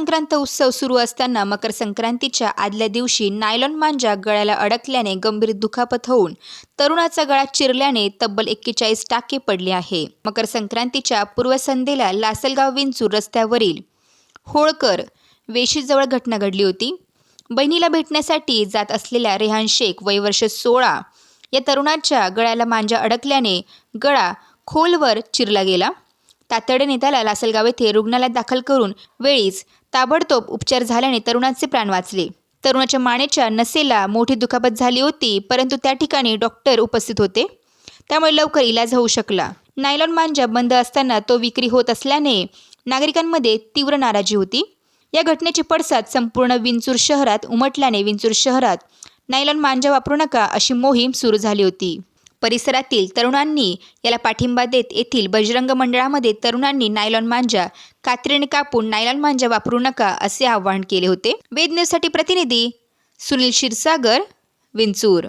संक्रांत उत्सव सुरू असताना मकर संक्रांतीच्या आदल्या दिवशी नायलॉन मांजा गळ्याला अडकल्याने गंभीर दुखापत होऊन तरुणाचा गळा चिरल्याने तब्बल एक्केचाळीस टाके पडले आहे. मकर संक्रांतीच्या पूर्वसंध्येला लासलगाव विंचूर रस्त्यावरील होळकर वेशीजवळ घटना घडली होती. बहिणीला भेटण्यासाठी जात असलेल्या रेहान शेख वय वर्ष सोळा या तरुणाच्या गळ्याला मांजा अडकल्याने गळा खोलवर चिरला गेला. तातडीने त्याला लासलगाव येथे रुग्णालयात दाखल करून वेळीच ताबडतोब उपचार झाल्याने तरुणाचे प्राण वाचले. तरुणाच्या मानेच्या नसेला मोठी दुखापत झाली होती परंतु त्या ठिकाणी डॉक्टर उपस्थित होते. त्यामुळे लवकर इलाज होऊ शकला. नायलॉन मांजा बंद असताना तो विक्री होत असल्याने नागरिकांमध्ये तीव्र नाराजी होती. या घटनेचे पडसाद संपूर्ण विंचूर शहरात उमटल्याने विंचूर शहरात नायलॉन मांजा वापरू नका अशी मोहीम सुरू झाली होती. परिसरातील तरुणांनी याला पाठिंबा देत येथील बजरंग मंडळामध्ये तरुणांनी नायलॉन मांजा कात्रीने कापून नायलॉन मांजा वापरू नका असे आवाहन केले होते. वेद न्यूजसाठी प्रतिनिधी सुनील क्षीरसागर विंचूर.